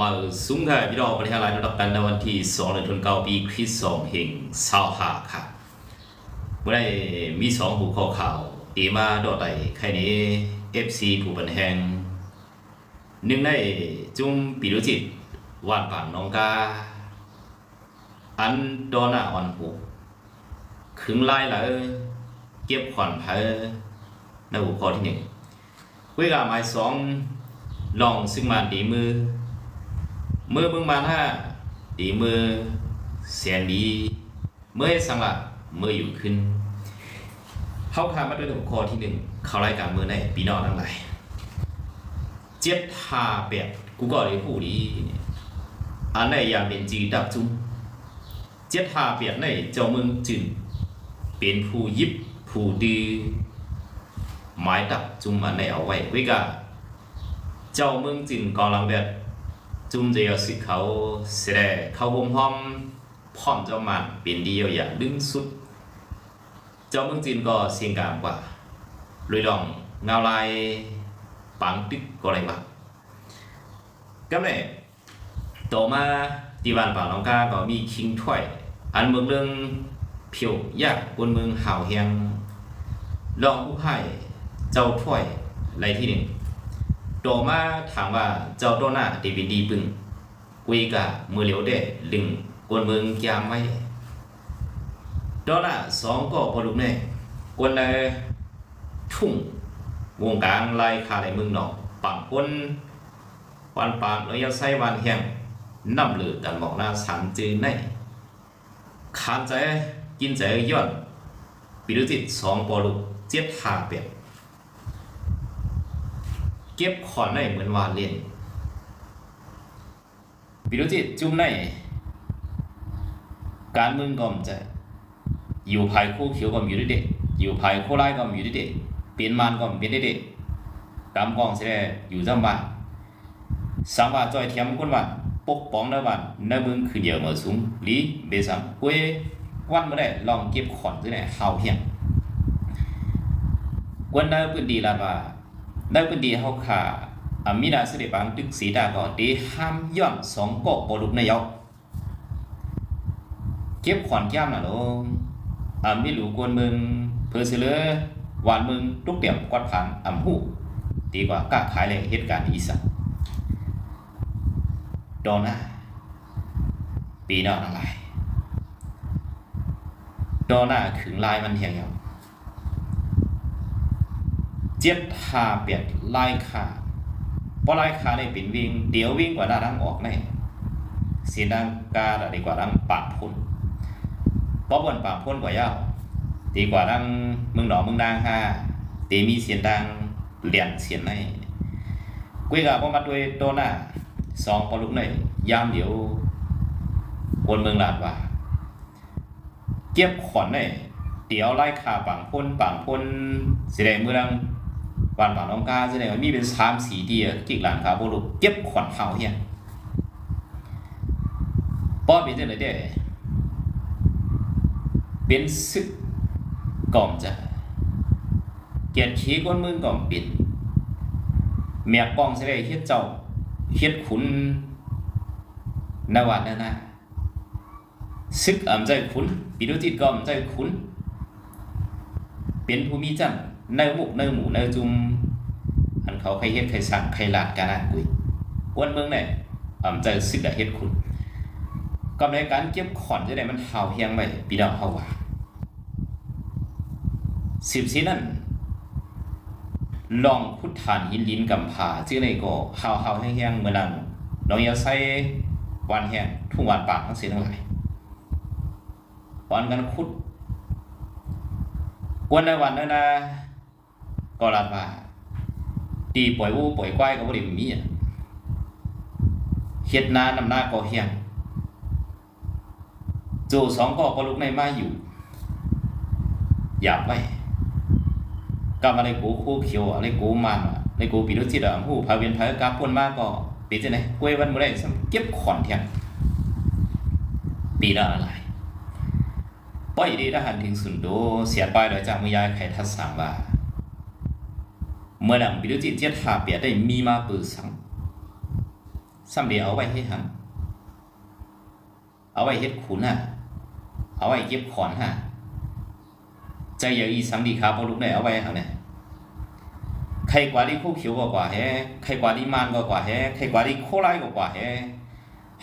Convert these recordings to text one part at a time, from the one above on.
มาสูงค่ะพี่น้องประเทศไทยระดับกันในวันที่2เดือนธันวาคมปีคริสต์2แห่งชาวหาค่ะเมื่อได้มีสองผู้ข้อข่าวตีมาดอดไตใครนี้ FC ผู้บันแหงหนึ่งในจุ้มปีรุจิตวานป่างน้องกา อันดอนาอ่อนผูขึงไล่ละเออเก็บขวัญเพอในหัวข้อที่หนึ่งคุยกับหมายสองลองซึ่งมาดีมือ มือมึงมาถ้าดีมือแสนดีเมื่อสังละเมื่ออยู่ขึ้นเข้าคามาด้วยหัวข้อที่หนึ่งเขารายการมือในปีนอกทั้งหลายเจ็ดหาแปดกูก็เลยพูดดีอันไหนอยากเป็นจีดับจุ้มเจ็ดหาแปดในเจ้าเมืองจึงเป็นผู้ยิบผู้ดีหมายดับจุ้มอันไหนเอาไว้ไว้กะเจ้าเมืองจึงกองลังแบบ จุ่มจะเอาสิเขาเสไดเขาพมพร้อมพร้อมเจ้ามันเป็นเดียวอย่างดึงสุด เจ้าเมืองจีนก็เสียงกลางกว่าลุยดองเงาลายปังตึกก็อะไรมาก็เนี่ยต่อมาตีวันป่าน้องกาก็มีคิงถ้วยอันเมืองเรื่องเพียวยากบนเมืองห่าวเฮียงรองผู้ให้เจ้าถ้วยไรที่หนึ่ง ต่อมาถามว่าเจ้าตัวหน้าดีวิดีปึงกุยกะมือเหลียวเด้ลึงกวนเมืองยามไว้ตัวหน้าสองก็พอลุกแน่กวนเลยทุ่งวงกลางไล่คาในเมืองนอกปังคนวันปากแล้วยังใส่วันแห้งน้ำเหลือกันบอกหน้าสามจือในขานใจกินใจย้อนปิรุจิตสองปอลุกเจ็ดหาเป็ด เก็บขอนในเหมือนวาเล่นวิรุจิตจุ่มในการเมืองก็มจะอยู่ภายคู่เขียวก็มีอยู่เด็ดอยู่ภายคู่ไล่ก็มีอยู่เด็ดเปลี่ยนมันก็มเป็นเด็ดกำกองเสียอยู่จำบ้านสังว่าจอยเทียมคนว่าปกป้องในบ้านในเมืองคือเดียวเหมือสูงลีเบสัมกวยวันเมื่อได้ลองเก็บขอนที่ไหนเฮาเฮียงกวนได้พื้นดีลาดว่า ได้เป็นดีเฮาค่ะอามีดาสิริบังตึกสีดาก็ดีห้ามย่อนสองกบลุกนายกเก็บขอนย่ามน่ะลงอามีหลูกวนมึงเพอสิเลอหวานมึงทุกเตี่ยมกวาดผ่านอำหูดีกว่ากล้าขายเลยเหตุการณ์อีสักดอนนะปีนอกทั้งหลายดอนน่ะขึงลายมันเหี่ยว จ็ดหาเปียดลายขาเพราะลายขาในเป็นวิ่งเดี๋ยววิ่งกว่าด้านล่างออกในเสียงดังกาดีกว่าดังปากพุ่นเพราะบนปากพุ่นกว่ายาวดีกว่าดังมึงหนอมึงดังห้าตีมีเสียงดังเหลี่ยนเสียงในกุยกับพ่อมาด้วยตัวหน้าสองปลุกในยามเดี๋ยวบนเมืองลาดว่าเก็บขอนในเดี๋ยวไล่ขาปังพ่นปังพ่นสิได้มือดัง บ้านป่าน้องกาแสดงว่ามีเป็นสามสีเดียจิกหลังคาโบลูกเก็บขวัญเฮาเฮียป้อเป็นจังได๋เด้เป็นศึกก่อมจะเกียรติขีคนมึงก่อมป็นเมียป้องสิได้เฮ็ดเจ้าเฮ็ดขุนนวัดนั่นนะศึกอำใจขุนปิดุจิตก่อมใจขุนเป็นผู้มีจัน ในหมุกในหมู่ในจุมอันเขาใครเฮ็ดใครสั่งใครลาดกันนะกุยอ้วนเมืองเนี่ยอ่ำใจสึกได้เฮ็ดคุณกำในการเก็บขอนจะได้มันเฮาเฮียงไว้พี่น้องเฮาว่าสิบสีนั้นลองพุทธานหินลินกำผาชื่อในก็เฮาเฮาแห้งๆเมื่อนั้นน้องอย่าใส่วันแห้งทุ่งวันปากทั้งสิ้นทั้งหลายวันกันคุดวันในวันนั้นนะ ก็รัดว่าตีปล่อยวู้ปล่อยควายก็บ่ได้มีอะเฮ็ดนานำหน้าก็เฮียงโจสองก็ก็ลุกในมาอยู่อยากไว้กลับมาในกูคู่เขียวอะไรกูมันอะในกูปีรุจิตอะฮู้พาเวียนพากาพ่นมากก็ปีจังได๋กล้วยวันบ่ได้เก็บขอนเที่ยงปีละอะไรป้อยดีทหารทิ้งสุนโดเสียไปโดยจากมือยายไขทัศสังว่า เมื่อดังบิรุจิเจ็ดหาเปียได้มีมาปือสังซ้ำเดียวเอาไว้ให้หันเอาไว้เฮ็ดขุนฮะเอาไว้เก็บขอนฮะใจอย่าอีสังดีขาบ่ลุกได้เอาไว้หันเนี่ยใครกว่าที่คู่เขียวก็กว่าแฮใครกว่าที่มานก็กว่าแฮใครกว่าที่โคไลก็กว่าแฮ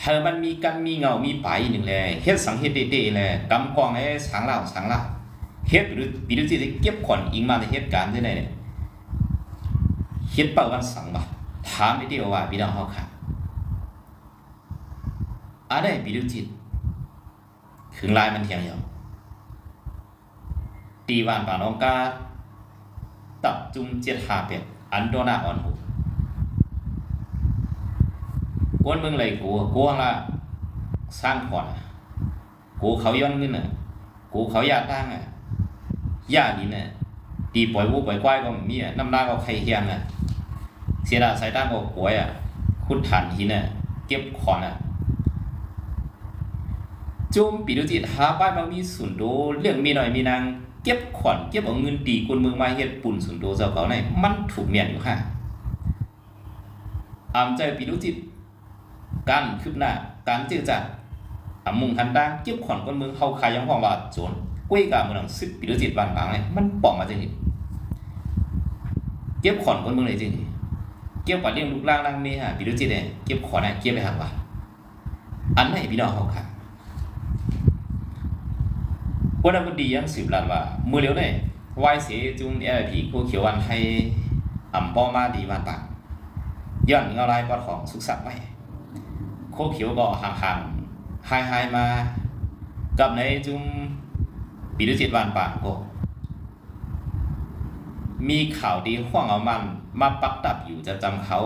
เฮามันมีกันมีเงา มีไปหนึ่งแลเฮ็ดสังเฮ็ดเตๆแลกำกองให้สังลาวสังลาวเฮ็ดหรือปีดูสิได้เก็บขอนอิงมาในเหตุการณ์ที่ไหนเนี่ย เฮ็ดเป้าวันสังบ่ถามได้เดียวว่าพี่น้องเฮาค่ะอันไหนปีดูจิตถึงลายมันเทียงยาวตีวันป่าน้องกาตับจุมเจ็ดหาเป็ดอันโดนาอ่อนหูกวนมึงเลยกูกูละสร้างขอนกูเขาย้อนเงินอะกูเขายาตั้งอะยาดินอะตีปล่อยวูปล่อยควายก็มีอะน้ำหน้าก็ใครเฮียนอะ เสียดายสายตาก็ป่วยอะขุดฐานหินอะ เก็บขอนอะจุมปีดูจิตหาบ้านบางมีสุนโดเรื่องมีหน่อยมีนางเก็บขวัญเก็บเอาเงินตีคนเมืองมาเฮ็ดปุ่นสุนโดเจ้าเขาในมันถูกเมียนอยู่ค่ะอามใจปีดูจิตการคืบหน้าการเจรจาอามุงทันดางเก็บขวัญคนเมืองเฮาขายยังห้องว่าโจรกุ้ยกาเมืองซึกปีดูจิตบ้านบางเนี่ยมันปอกมาจริงเก็บขวัญคนเมืองเลยจริง เก็บขวัญเลี้ยงลูกล่างล่างเมียปีดูจิตเนี่ยเก็บขวัญน่ะเก็บไปหักว่าอันไหนพี่น้องเฮาค่ะวันนั้นดียังสืบลันว่ามือเร็วเนี่ยวายเสียจุงเอผีกูเขียววันให้อ่ำป้อมาดีวันปากย้อนเงาลายปอดของสุขสักไว้โคเขียวก็ห่างๆหายหายมา กับในจุงปีดุจิตวันปากก็มีข่าวดีห่วงเอามัน มาปักตับอยู่จะจำเขา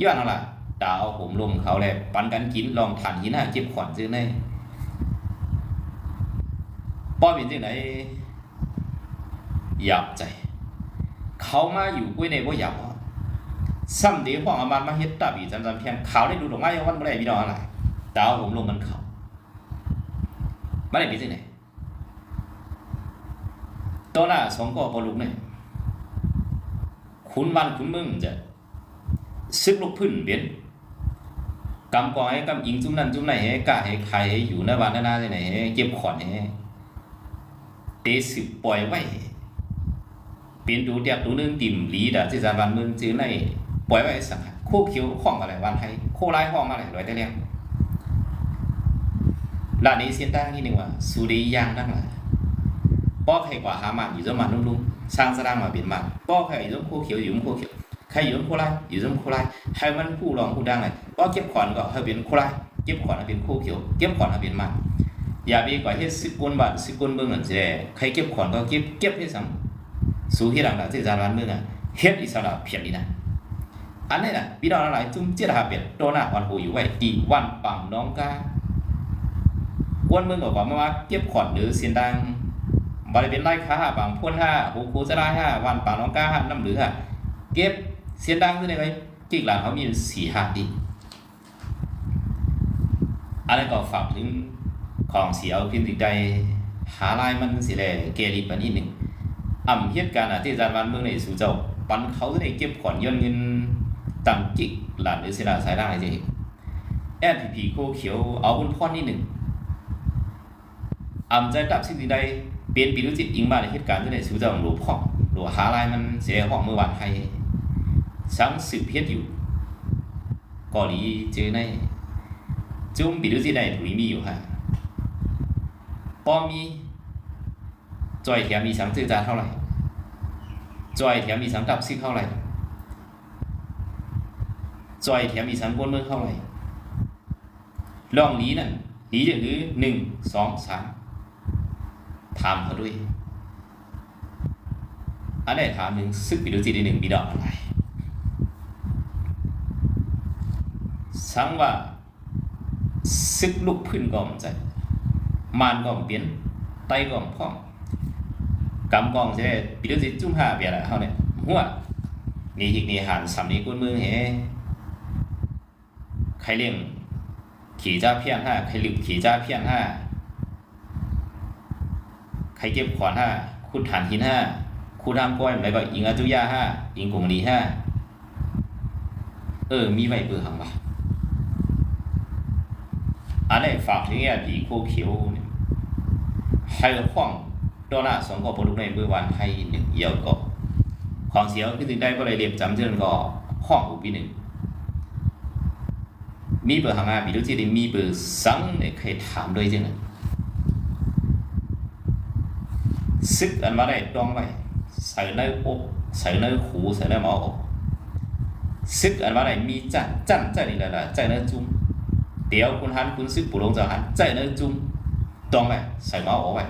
ย้อนอะไรดาวผมลมเขาแหละปันกันกินลองทานหินหน้าเจ็บขวัญซื้อในป้อเป็นจังไดอยากใจ เขามาอยู่กุ้ยในบ่อยากว่าซ้ำเดียวของอามันมาเฮ็ดตับอีจำจำเพียงเขาได้ดูดอกไม้วันบ่ได้พี่น้องอะไรดาวผมลงมันเขามาได้เป็นจังไดตัวหน้าสองก็บ่ลุกเนี่ย คุณวันคุณมึงจะซึกลุกพื้นเปลี่ยนกำกองให้กำอิงจุ่มนั่นจุ่มไหนให้กะให้ใครให้อยู่ในวันหน้าที่ไหนให้เก็บขอนให้เตสืบปล่อยไว้เป็นดูเดียบดูนึงติ่มหลีดาที่จานวันมึงจื้อในปล่อยไว้สังหารโคเขียวห้องอะไรวันไทยโคไล่ห้องอะไรร้อยแต่เลี้ยงลานนี้เสียนตั้งที่หนึ่งว่าสุริยางตั้งหลาย ป้อใครกว่าหามันอยู่จมันนุ่มๆสร้างสร้างมาเป็นมันป้อใครอยู่จมโคเขียวอยู่จมโคเขียวใครอยู่จมโคไล่อยู่จมโคไล่ให้มันผู้รองผู้ดังเลยป้อเก็บขอนก็ให้เป็นโคไล่เก็บขอนให้เป็นโคเขียวเก็บขอนให้เป็นมันอย่าไปก่อเฮ็ดสิบกวนบาทสิบกวนเบิ่งอันสิได้ใครเก็บขอนก็เก็บเก็บให้ซ้ํสู่ที่หลังน่ะที่จานวันเมืองอะเฮ็ดอิสระเพียงนี้นะอันนี้น่ะพี่น้องหลายจุ่มเจ็ดหาเป็ดโตหน้าวันหูอยู่ไว้ตีวันปังน้องกากวนเมืองก็ว่ามาเก็บขอนหรือเสียงดัง บ่ได้เป็นไร่ค้าบางพ่นห้าหูคูจะได้ห้าวันปังน้องก้าห้าน้ำหรือห้าเก็บเสียงดังคือไดไว้จิกหลังเขามีสี่ห้าดีอันนั้นก็ฝากถึงของเสียเอาพิมพ์ติดใจหาลายมันสิแลเกลิปานนิดหนึ่งอ่ำเหตุการณ์ที่จารย์วันเมืองในสู่เจ้าปันเขาได้เก็บขอนย้อนเงินต่ำจิกหลานหรือศิลาสายล่างอะไรจะเห็นแอดพีพีโคเขียวเอาบุญพ่อนิดหนึ่งอ่ำใจดับสิ่งใด เปลี่ยนปีรุจิตอิงมาในเหตุการณ์ที่ในสู่เจ้าหลวงพ่อหลวงหาลายมันเสียห้องเมื่อวานให้สังสืบเพียรอยู่ก่อหลีเจอในจุ่มปีรุจิตในถุยมีอยู่ฮะปอมีจอยแถมมีสังจือจาเท่าไหร่จอยแถมมีสังดับซิเท่าไหร่จอยแถมมีสังกวนเมืองเท่าไหร่ลองนี้นั่นนี้จะคือหนึ่งสองสาม ถามเขาด้วยอันไหนถามหนึ่งซึ่งปีดูจีดีหนึ่งมีดอกอะไรสังว่าซึกลุกพื้นก่อมใจมานก่อมเปลี่ยนไตก่อมพ่องกำกองใช่ปีดูจีจุ่มห้าเบียอะไรเขาเนี่ยหัวนี่หิกนี่หันสำนี้กุ้นมือเฮใครเลี้ยงขี่จ้าเพี้ยนห้าใครหลุดขี่จ้าเพี้ยนห้า ใครเก็บขวานห้าคุดฐานหินห้าคูทำก้อยอะไรก็อิงอาจุยาห้าอิงกงลีห้าเออ มีไว้เบื่อหังวะฝากถึงญาติคู่เขียวเนี่ยให้ห้องดอลลาร์สองก็ปลุกในเมื่อวันให้หนึ่งเดียวก็ของเสียวคือถึงได้ก็เลยเรียบจำเรื่องก็ห้องอุปีหนึ่งมีเบอร์หางานมีรู้ที่ได้มีเบอร์สังเนี่ยเคยถามด้วยจังเลย ซิกอันมาได้ดองไว้ใส่ในอกใส่ในหูใส่ในหมออกซิกอันมาได้มีจันจันใจนี่แหละใจในจุ้มเดี๋ยวคุณฮันคุณซิกปุลงจะฮันใจในจุ้มตองไว้ใส่หมอออกไว้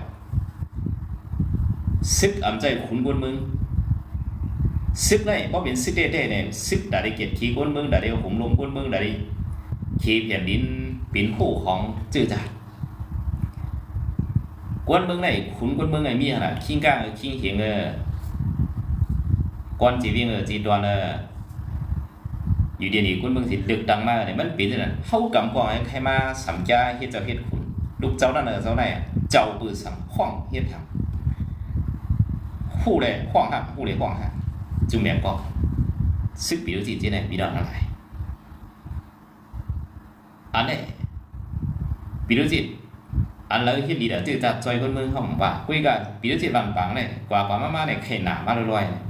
ซิกอันใจขุนกวนมึงซิกในบ่เป็นซิกเด้ๆเนี่ยซิกดาได้เกียรติขี้กวนมึงดาเดียวผมลมกวนมึงดาได้ขี้แผ่นดินปิ่นคู่ของจื้อจัด กวนเมืองไหนคุนกวนเมืองไหนมีขนาดขิงก้างขิงเหงเออกวนจีวิ่งเออจีดวนเอออยู่เดียนี่กวนเมืองสิดึกดังมากเลยมันเป็นี่น่ะเฮากำกางให้ใครมาสัมจาเฮ็ดเจ้าเฮ็ดคุณลูกเจ้านั่นเออเจ้าไหนเจ้าปือสังข้องเฮ็ดทงคู่เลยข้องฮะกคู่เลยข้องฮะจุ่มแหนกอซึ่งปีนี้จีไหนปีดอนอะไรอันไหนปีนี้ รู้สิ anh lấy cái gì đó từ ta chơi con mương hỏng và quy cả ví dụ chỉ bằng bằng này quả quả má má này khề nả má lôi này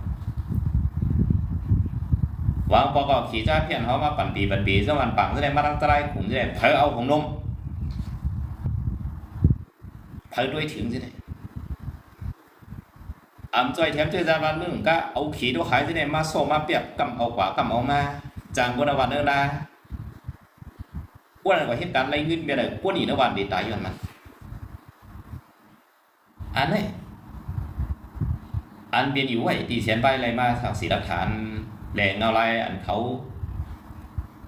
và พอก็ขี่จ้าเพี้ยนเขามาปั่นปีปั่นปีสักวันปังจะได้มาตั้งใจขุมจะได้เผาเอาของนมเผาด้วยถึงจะได้อ่ำใจแถมเจอจาวันมึงก็เอาขี่ตัวขายจะได้มาโซมาเปียบกำเอากว่ากำเอามาจางบนวันเนื้อนาอ้วนกว่าเหตุการณ์ไรเงินเบียเลยอ้วนอีนวันดีตายย้อนมัน อันนี้อันเบียนอยู่ไว้ตีเสียนใบอะไรมาสักสีหลักฐานแหล่งเงาลายอันเขา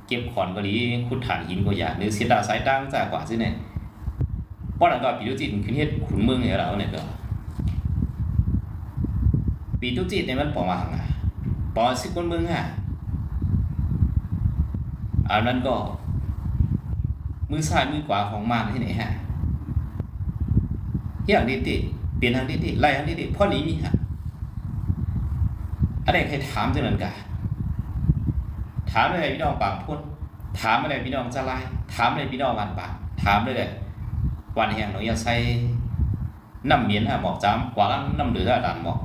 เก็บขอนก็ดีขุดฐานหินก็อย่างหรือเสียดาสายตั้งจากกว่าซิเนี่ยเพราะนั้นก็ปีตุจิตขึ้นเฮ็ดขุนเมืองให้เราเนี่ยก็ปีตุจิตเนี่ยมันปอมาหังอะปอสิคนเมืองอะอันนั้นก็ มือซ้ายมือขวาของมารที่ไหนฮะอย่างนี้ติ เปลี่ยนทางนี้ติไล่ทางนี้ติพ่อหนีมีฮะอะไรใครถามจังนั้นกะถามอะไรพี่น้องปากพุ่นถามอะไรพี่น้องจะไล่ถามอะไรพี่น้องวันปากถามเลยเลยวันแห่งหนูอย่าใส่น้ำเมียนฮะหมอกจ้ำกว่านั้นน้ำเหลือด่านหมอก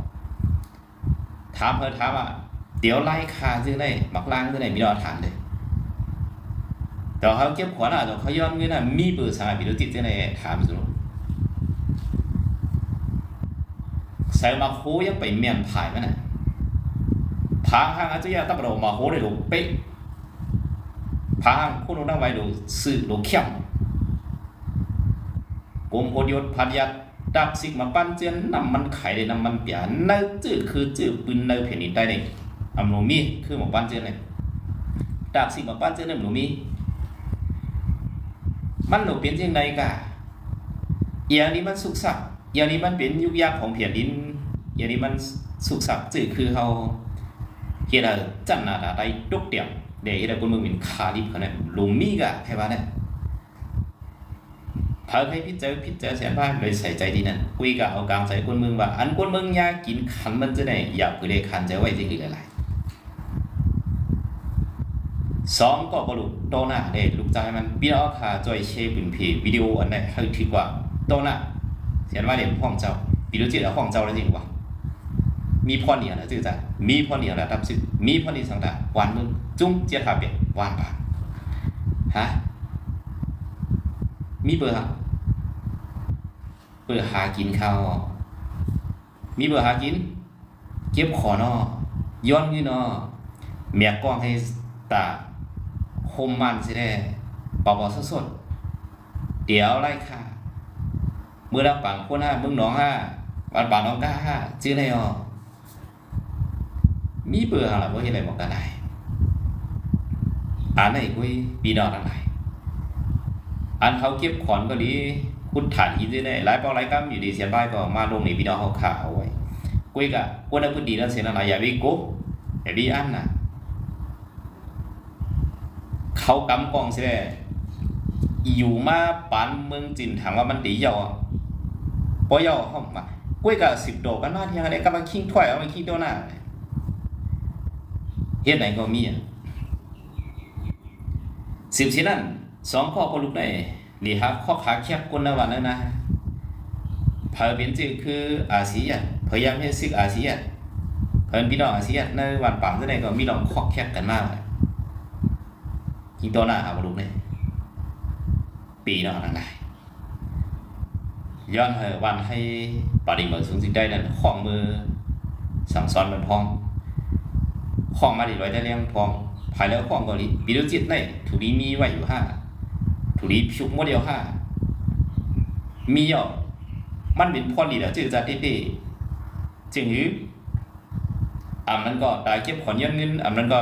ถามเพิ่นถามว่าเดี๋ยวไล่คาจึงได้มักล้างจึงได้พี่น้องถามเลยแต่เขาเก็บขวานอะแต่เขาย้อนเงินอะมีเบอร์สายพี่น้องติดจึงได้ถามสุด ใส่มาโคยังไปเมียนถ่ายมันน่ะพางห้างอาจจะยาตั้งเรามาโคได้ดูเป๊ะพางคุณนั่งไว้ดูสื่อดูเข้มกรมพลยศพันยัดดับสิกมาปั้นเจียนน้ำมันไข่เลยน้ำมันเปียนเนื้อจืดคือจืดปืนเนื้อแผ่นดินใต้เลยอำโนมีคือหมอปั้นเจียนเลยดับสิกมาปั้นเจียนเนื้อหนูมีมันหนูเป็นยังไงกะอย่างนี้มันสุกสัก อย่างนี้มันเป็นยุคยากของเพียนดินอย่างนี้มันสุขสักจือคือเขาเฮียเราจันนาดาได้ดุกเดียมเดี๋ยวเฮียเราคนมึงเป็นคาลิบเขาเนี่ยลุงมีกะใครว่าเนี่ยเพิ่งให้พี่เจอพี่เจอแสนบ้านเลยใส่ใจดีนั่นคุยกับเอากลางใส่คนมึงว่า อันคนมึงอยากกินขันมันจะไหนอยากไปเลยขันจะไว้ที่คืออะไรสองก็บรุโตหน้าเด็ลูกใจมันพี่น้องค่ะจอยเชฟเป็นเพวิดีโออันไหนให้ถือกว่าโตหน้า เขียนว่าเรียนห้องเจ้าปีรู้จิตแล้วห้องเจ้าแล้วจริงวะมีพ่อเหนียวนะจื่อจ้ะมีพ่อเหนียวนะทับซึ่งมีพ่อเหนียวสังดาวันมึงจุ้งเจียถาเปียกวานปากฮะมีเบอร์ฮะเบอร์หากินข้าวมีเบอร์หากิน เก็บขอนอย้อนนี่นอเมียกล้องให้ตาโฮมมันสิได้ปอบสดๆเดี๋ยวไล่ค่ะ มื่อรับปังคนห้ามึงน้องห้าวันปังน้องก้าห้าชื่ออะไรอ๋อมีเบอร์อะไรว่าเห็นอะไรบอกกันไหนอ่านไหนกุยปีดอกอะไรอันเขาเก็บขอนก็ดีคุดฐานหินได้หลายปอหลายกำอยู่ดีเสียบ้ายก็มาลงในปีดอกเขาขาวไว้กุยกะคนนั้นพูดดีแล้วเสียนอะไรอย่าวิโก้อย่าวิอันน่ะเขากำกองเสียอยู่มาปานเมืองจินถามว่ามันตีเยาะ ปอยอเข้ามากุ้ยกับสิบโดกันมาเที่ยงอะไรก็มาคิงถ้วยเอามาคิงตัวหน้าเฮ็ดไหนก็มีอะสิบสินั่นสองข้อก็ลุกได้นี่ฮะข้อขาแคบกุนนวันนั้นนะเพิ่นเป็นจือคืออาเซียนพยายามให้ซึกอาเซียนเพิ่นพี่น้องอาเซียนในวันปังที่ไหนก็มีน้องข้อแคบกันมากเลยกี่ตัวหน้าหาบ่ลูกเนี่ยปีนาะนั่นไง ย้อนเฮอวันให้ปฏิบัติสูงสิ่งใดนั้นข้องมือสั่งสอนมันพองข้องมาดิร้อยได้เลี้ยงพองภายแล้วข้องก็ลิปีดูจิตในถูกนี้มีไว้อยู่ห้าถูรีพิวโมเดลห้ามีอะมันเป็นพอดีแล้วจื่อจะที่ที่จึงหืออ่ามันก็ตายเก็บขอนยันเงินอ่ามันก็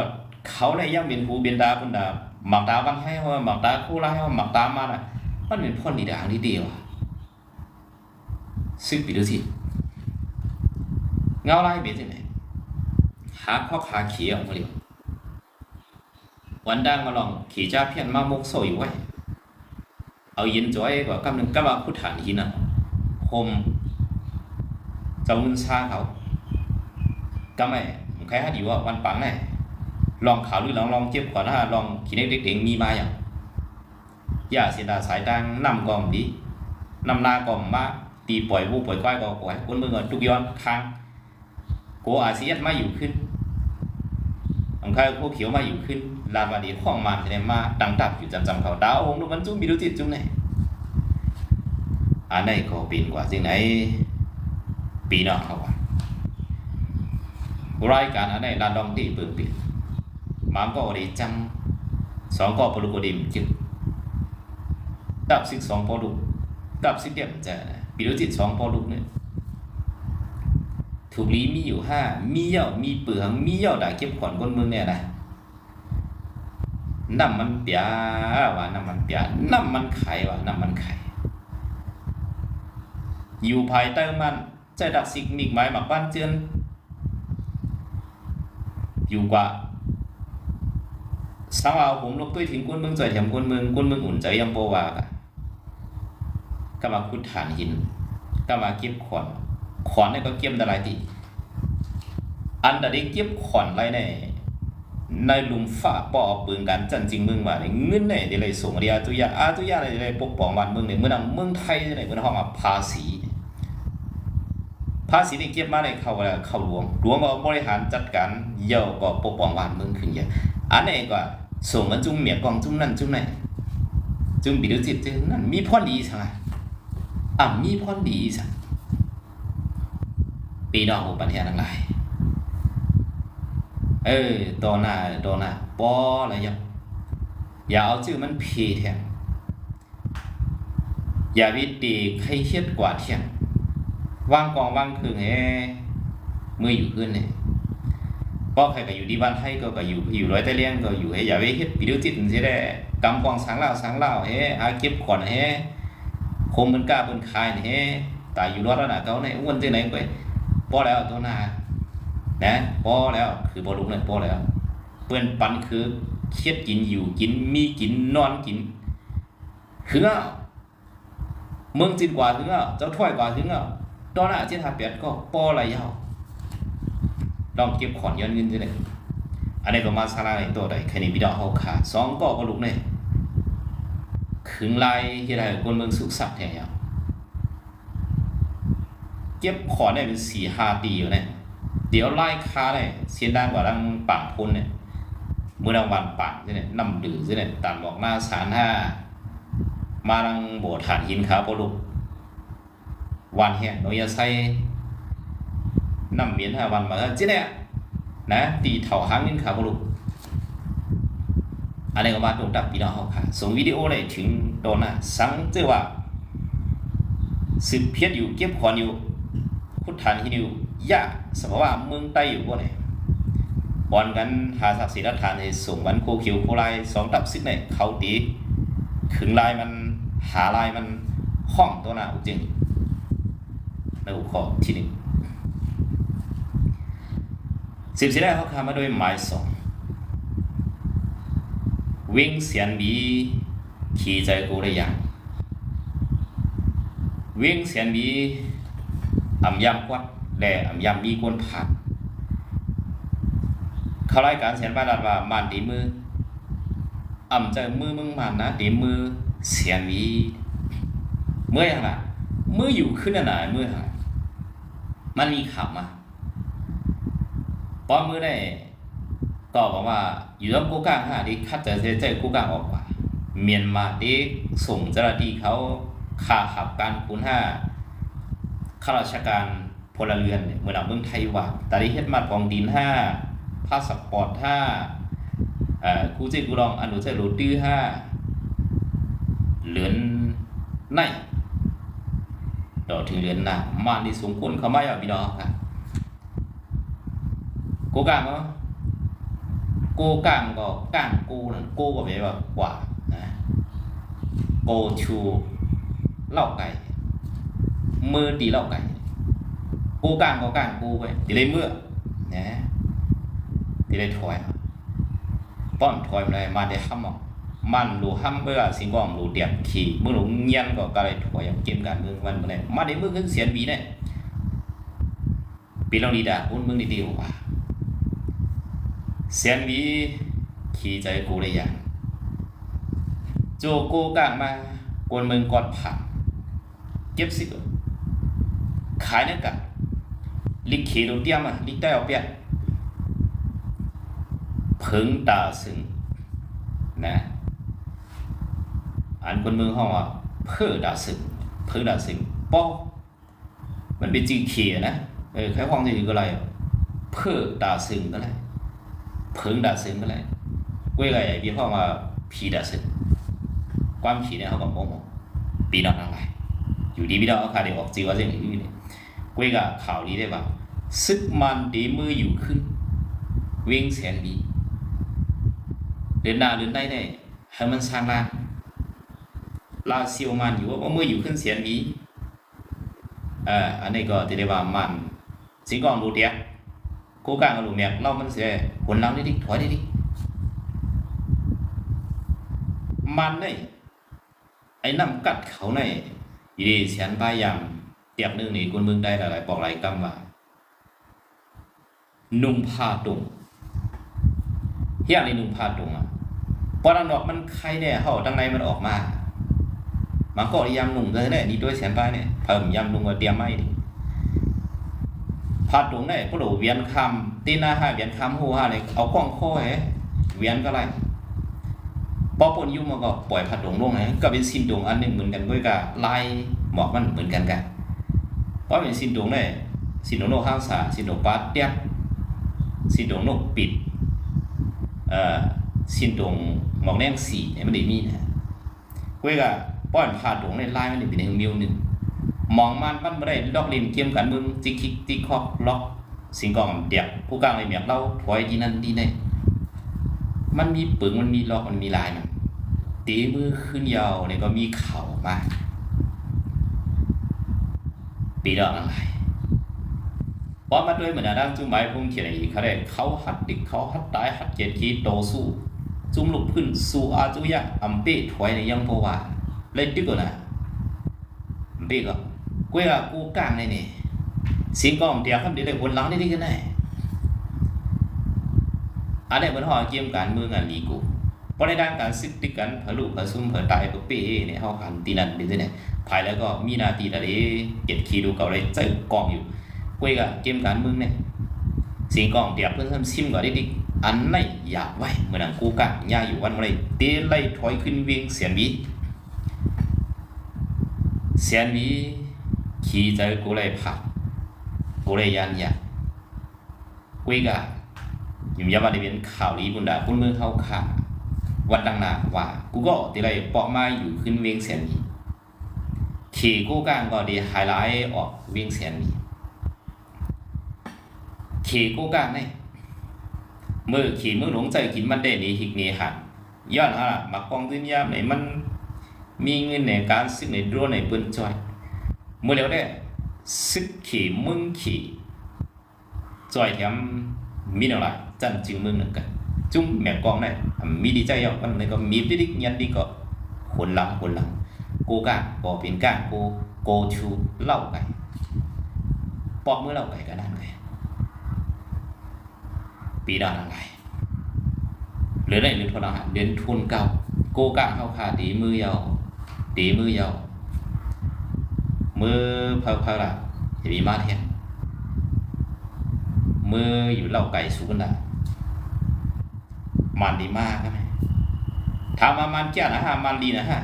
เขาในย่ำเป็นผู้เป็นดาเป็นดาหมักตาวันให้ว่าหมักตาคู่ไรว่าหมักตามาน่ะมันเป็นพอดีดาที่เดียว ซึ่งปีดูสิเงาไล่เป็นยังไงหาข้อขาเขียวมาเดียววันดังมาลองขี่จ้าเพี้ยนมามุกโซอยู่ไว้เอายินจ้อยก็กำลังกำลังพุทธานหินอะโฮมเจ้าเงินซาเขากำไมผมใครฮัดอยู่ว่าวันปังไงลองข่าวหรือลองลองเจ็บก่อนนะลองขีเด็กเด็กๆมีมาอย่างอย่าเสียดาสายดังนำกล่อมดีนำนากล่อมมา ตีปล่อยวูปล่อยก้อยก็ปล่อยคนเมืองทุกย้อนค้างโกอาเซียนมาอยู่ขึ้นของใครพวกเขียวมาอยู่ขึ้นลาบาดีข้องมันจะได้มาดังดับอยู่จำจำเขาดาวองค์ดูมันจุ้มมีดูจิตจุ้มไหนอันไหนก็ปีนกว่าสิ่งไหนปีนอกเขาว่ารายการอันไหนลานดองตีเปิดปิดมามก็ได้จำสองก็ปลุกดิมจึงดับสิกสองปลุกดับสิกเดียมจะ 比如จิตสองพอลูกเนี่ยถูกลีมีอยู่ห้ามีเย่ามีเปลืองมีเย่าด่าเก็บขวัญคนมืองเนี่ยนะน้ำมันเปียว่าน้ำมันเปียน้ำมันไข่ว่าน้ำมันไข่อยู่ภายใต้มันใจดักสิกมิกหมายหมักบ้านเจือนอยู่กว่าสาวเอาผมลกตุ้ยถึงก้นมืองใจแถมก้นมืองก้นมืองอุ่นใจยำโปวากะ ก็มาคุดฐานหิน ก็มาเก็บขวัญขอนนี่ก็เก็บได้หลายตีอันใดเก็บขอนไรเนี่ยในหลุมฝ่าปอปืนกันจันจริงเมืองว่าเนี่ยเงินเนี่ยเดี๋ยวเลยส่งเรียตุยาอาตุยาเนี่ยเลยปกป้องบ้านเมืองเนี่ยเมื่อนังเมืองไทยเนี่ยเมื่อห้องว่าภาษีภาษีที่เก็บมาในเขาว่าเขาหลวงหลวงก็บริหารจัดการเย่าก็ปกป้องบ้านเมืองขึ้นอย่างอันนี้ก็ส่งมาจุ่มเมียกองจุ่มนั่นจุ่มนี่จุ่มบิดจิตจุ่มนั่นมีพรดีสังอะมี อะมีพรดีสังปีน้องอุปันเทียทั้งหลาย เออตัวหน้าตัวหน้าปออะไรย่างอย่าเอาชื่อมันพีแทนอย่าวิตีใครเฮ็ดกว่าเทียงวางกองวางคืนเฮ้มืออยู่ขึ้นเนี่ยป้อใครก็อยู่ที่บ้านให้ก็ก็อยู่อยู่ร้อยแต่เลี้ยงก็อยู่เฮ้อย่าไปเฮ็ดปีดูจิตสิได้กำกองสังเล่าสังเล่าเฮ้หาเก็บขอนเฮ้ คมมันกล้าบนคายเฮ้ตายอยู่รอดแล้วนะเขาเนี่ยอ้วนที่ไหนก็พอแล้วตัวหน้านะพอแล้วคือบอลุกเนี่ยพอแล้ว เปื้อนปันคือเครียดกินอยู่กินมีกินนอนกินถึงอะเมืองจีนกว่าถึงอะเจ้าถ้วยกว่าถึงอะตอนน้าเจ้าทาเปียดก็ปออะไรยาวลองเก็บขอนย้อนเงินจะได้อันนี้ก็มาซาลาในตัวใดแค่นี้พี่ดอกเขาขาดสองก็บอลุกเนี่ย ขึงลายที่ได้คนเมืองสุขสักแท้ยังเก็บขอเนี่เป็นสี่ห้าปีอยู่เนี่ยเดี๋ยวไล่ค้าเนี่ยเสียนดังกว่าดังปังพุนเนี่ยเมื่อรางวัลปังเนี่ยนำดื้อเนี่ยตามบอกหน้าสารห้ามาดังโบฐานหินขาปลุกวันแห่งโนยาไซนำเมียนห้าวันมาเจ๊เนี่ยนะตีเถาหางเงินขาปลุก อันนี้ก็มาตรงดับปีน้องเขาค่ะส่งวิดีโอเลยถึงโดนนะสังเจอว่าสืบเพี้ยรอยู่เก็บขอนอยู่พุทธานฮินิวยะสภาวะเมืองใต้อยู่ก็เนี่ยบอลกันหาศักดิ์ศรีรัฐานให้ส่งวันโคคิวโคลสองตับซิกเนี่ยเขาตีขึงลายมันหาลายมันห้องตัวน้าอุจริงในหัวข้อที่หนึ่งสิบสี่ได้เขาคามาโดยหมายสอง วิ่งเสียนบีขี่ใจกูได้ย่างวิ่งเสียนบีอ่ำยำกวัดแด่อ่ำยำมีกวนผักเขารายการเสียนบ้านรัดว่ามันดีมืออ่ำใจมือมึงมันนะดีมือเสียนหวีเมื่อยังล่ะเมื่ออยู่ขึ้นน่ะเมื่อไหร่มันมีข่าวมาป้อนมือได้ ก็บอกว่าอยู่รอบกู้กางห้าที่คัดจะเจอกูกางออกกว่า เมียนมาที่ส่งเจ้าหน้าที่เขาข่าขับการคูณห้าข้าราชการพลเรือนเนี่ยเหมือนเอาเมืองไทยว่าแต่ที่เฮ็ดมาดกองดินห้าพาสปอร์ตห้าเอ่อกูเจกูลองอนุเจรูดื้อห้าเหลือนในดอกถึงเหลือนหนามันที่สมควรเขาไม่เอาพี่น้องครับกูกางก็ กูกลางก็กลางกูนั่นกูก็แปลว่ากว่านะ go to เล่าไก่ มือตีเล่าไก่ กูกลางก็กลางกูไปตีเลยเมื่อนะตีเลยถอยป้อนถอยมาเลยมาได้ห้ำออมันรู้ห้ำเบื่อสิงกองรู้เดียบขี่มือหลงเงียนก็กลายถอยย่างเกมการเมืองมันมาเลยมาได้เมื่อขึ้นเสียนบีเนี่ยปีลองดีด่าพูดมึงดีๆว่า เสียนบีขี่ใจกูเลยอย่างโจโกกลางมากวนเมืองกอดผักเก็บสิกขายนั่นกันลิกเขดเตียมอะลิได้เอาเปียเพิงตาซึ่งนะอันคนมือห้องอะเพื่อดาซึ่งเพื่อดาซึ่งป้อมันเป็นจีเขียนะเออแค่ความที่ก็ไรเพื่อดาซึ่งก็เลยเพิงดาซึ่งก็เลยกล้ว ยไก่พี่ห้องว่าผีดาซึ่งความผีเนี่ยเขาก็โมโหปีนอกอะไรอยู่ดีพี่น้องเอาคาเดี๋ยวออกจีว่าเรื่องอื่นเนี่ยกุ้ยกับข่าวนี้ได้ว่าซึกมันดีมืออยู่ขึ้น เวียงแสนบีเดินหน้าเดินได้เนี่ยให้มันสร้างลางลาเซียวมันอยู่ว่ามืออยู่ขึ้นเสียนบีเอ่ออันนี้ก็ที่เรียกว่ามันสิงกองรูเดีย กูกลางกับรูเมียเรามันเสียผลลัพธ์ได้ดิถอยได้ดิมันนี่ไอ้น้ำกัดเขาในยีดีเสียนพายามเตียบนึงนี่คนเมืองได้หลายๆบอกหลายกำว่านุ่งผ้าตุงเฮียนี่นุ่งผ้าตุงอะพอดังดอกมันใครเนี่ยเขาดังในมันออกมามันก็ยำนุ่งเลยเนี่ยนี่ด้วยเสียนพายเนี่ยเพิ่มยำนุ่งก็เตรียมไม่ดิ ผ้าตุงเนี่ยพวกเราเวียนคำตีหน้าห้าเวียนคำหัวห้าเลยเอากล้องโค้เฮ้เวียนก็ไรพอปนยุ่มันก็ปล่อยผัดหลงลงนะก็เป็นสินดงอันหนึ่งเหมือนกันด้วยกับลายหมอกมันเหมือนกันกันเพราะเป็นสินดงเนี่ยสินดงโนกห้างสาสินดงปาเตียบสินดงโนกปิดเอ่อสินดงหมอกแนงสีเนี่ยมันได้มีนะด้วยกับป้อนผ่าดงในลายมันได้เป็นหนึ่งมิวหนึ่ง มองมันมันไม่ได้ล็อกเล่นเกมกันมึงจิกคิกจิกคอกล็อกสิงกองเดียบผู้กลางเลยเมียเราถอยที่นั่นที่นี่มันมีปึงมันมีล็อกมันมีลายมันตีมือขึ้นยาวเนี่ยก็มีเข่ามาปีดอกอะไรเพราะมาด้วยเหมือนดังจุ่มไม้พุ่งเขียนอีกเขาได้เขาหัดดิกเขาหัดตายหัดเจ็ดทีโตสู้จุ่มลุกขึ้นสู้อาจุยะอัมเป้ถอยในยังพว่าเลยตึกก่อนนะอัมเป้ก็ กล้วยกูกลางเลยนี่สิงกองเดียวคำเดียวเลยวนหลังได้ดีกันแน่อันนี้มันห่อเกี่ยมการเมืองอันลีกูเพราะในด้านการซึกติกันผลุผซุ่มเผอตายเผเป้เนี่ยเขาหันตีนันดีเนี่ยภายแล้วก็มีนาทีอะไรเก็บคีดูเก่าเลยเจกองอยู่คุยกับเกมการเมืองเนี่ยสิ่งกองเดียบเพื่อนซิมก่อนได้ดิอันไหนอยากไว้เหมือนนังกูกันย่าอยู่วันอะไรเตะไล่ถอยขึ้นเวิ่งเสียนวีเสียนวี ขี่ใจกูเลยผักกูเลยยันยาคุยกับอยู่ยามาได้เป็นข่าวลีบุญดาพุ่นเมืองเขาขาวัดดังนาว่ากูก็ตีไรปอกมาอยู่ขึ้นเวียงเสียนนี้ขี่กู้กางก็ดีไฮไลท์ออกเวียงเสียนนี้ขี่กู้กางเนี่ยมือขี่มือหลงใจกินมันได้นี่หิกนี่หันย้อนฮะมากองตื้นยามไหนมันมีเงินในการซื้อในดรในปืนจอย เมื่อแล้วได้ซึกขี่มึงขี่จอยแถมมีนึ่งหลยจันจึงมึงหนึ่งกัน จุ้มแม่กองได้มีดีใจยอกมันเลยก็มีดิดิยันดีก็ขนหลังขนหลังโกก้ากเป็นก้าโกโกชูเล่าไก่ปอกมือเล่าไก่ก็นั่นไงปีดาลังไรหรือได้เดือนทนอาหารเดินทุนเก่าโกก้าเข้าขาตีมือยาวตีมือยาว มือพักพักละจะมีมาแทนมืออยู่เล่าไก่สุกันะมันดีมากใช่ไหมถามว่ามันเจ้านะฮะมันดีนะฮะ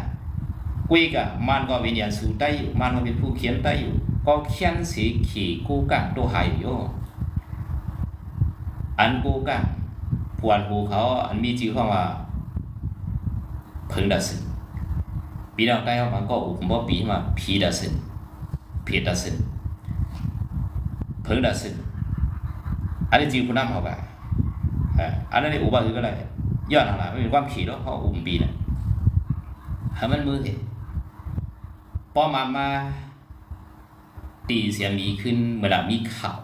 กุยกับมันก็เป็นยางสู้ได้อยู่มันก็เป็นผู้เขียนได้อยู่ ก็เขียนสีขี่กู้กันตัวหายอยู่อันกู้กันปวดหูเขาอันมีชื่อคำว่าพิงดัสนปีดอกได้เขามันก็อุปบปีมาพีดัส นพีดัสนเพิงดัสนอันนี้ชื่อผู้นำเขาไปอันนั้นอุปคือก็ได้ย้อนอะไรไม่เป็นความขี่แล้วเขาอุปปีน่ะให้มันมือเห็นพอมามาตีเสียงมีขึ้นเมื่อมีข่าว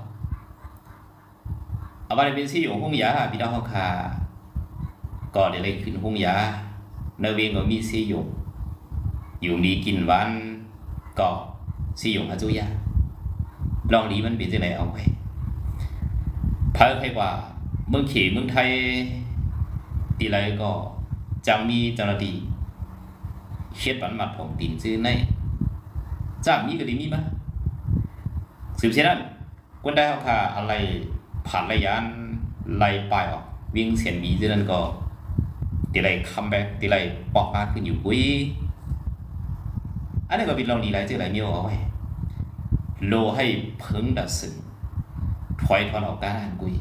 เอาไปเป็นที่อยู่ห้องยาพี่น้องเขาคาก่อนอะไรขึ้นห้องยาเนเวงก็มีซีอยู่อยู่ดีกินวันก็ ซีอยู่ฮัจุยาลองดีมันเป็นจังไหนเอาไปเพิ่มให้ว่า เมืองขี่เมืองไทยตีไรก็จังมีเจ้าหน้าที่เฮ็ดปันมัดผมตีนซื้อในจ้ามีก็ดีมีมั้ยสืบเช่นนั้นคนได้เขาค่ะอะไรผ่านระยะไล่ปลายออกวิ่งเสียนมีที่นั่นก็ตีไรคัมแบ็กตีไรปอกมาขึ้นอยู่กุ้ย อันนี้ก็เป็นเราดีไรเจอไรเมียวเอาไว้โลให้เพิ่งดัดสึงถอยถอนออกการอ่านกุย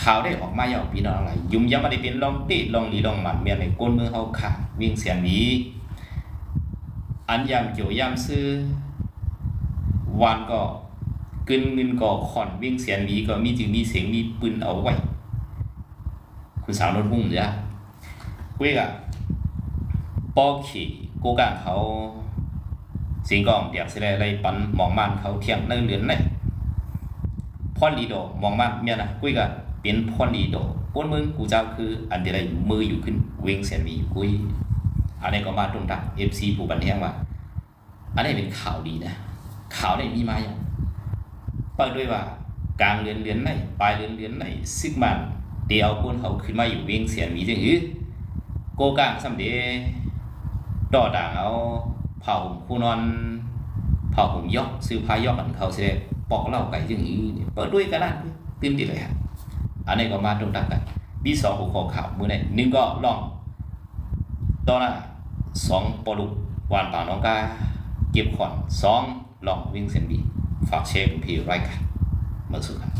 ข่าวได้ออกมาอย่างพี่น้องอะไรยุ่มยังไม่ได้เป็นลองติลองดีลองหมันเมียในก้นเมืองเขาขาดวิ่งเสียงนหมีอันยามเกี่ยวยามซื้อวันก็กึนเงินก็ขอนวิ่งเสียงนหมีก็มีจึงมีเสียงมีปืนเอาไว้ คุณสาวนนท์พุ่งจ้ะคุยกับปอขี่กูกางเขา นไหนพ่อนลีโดมองมันเมียนะคุยกับเป็นพ่อนลีโดป้นมึงกูเจ้าคืออันเดียไรมืออยู่ขึ้นวิ่งเสียนมีอยู่คุยอันนี้ก็มาตรงดักเอฟซีผู้บันเทิงว่าอันนี้เป็นข่าวดีนะ ข่าวได้มีมาอย่างเปิดด้วยว่ากลางเรือนเรือนไหนปลายเรือนเรือนไหนซึ่งมันเดียวคนเขาขึ้นมาอยู่เวียงเสียนมีจึงอือโกกางสำเดดอด่างเอา เผาห่มคู่นอนเผาห่มยอกซื้อพายยอกกันเขาเสียปอกเหล่าไก่จึงอือเปิดด้วยกันนั่นตื่นดีเลยฮะอันนี้ก็มาตรงตักกันบีสองหัวข้อข่าวมือไหนหนึ่งก็ลองตอนนั้นสองปลุกวานป่าน้องกาเก็บขอนสองลองวิ่งเส้นบีฝากเช็คพี่ไรกันมาสุดครับ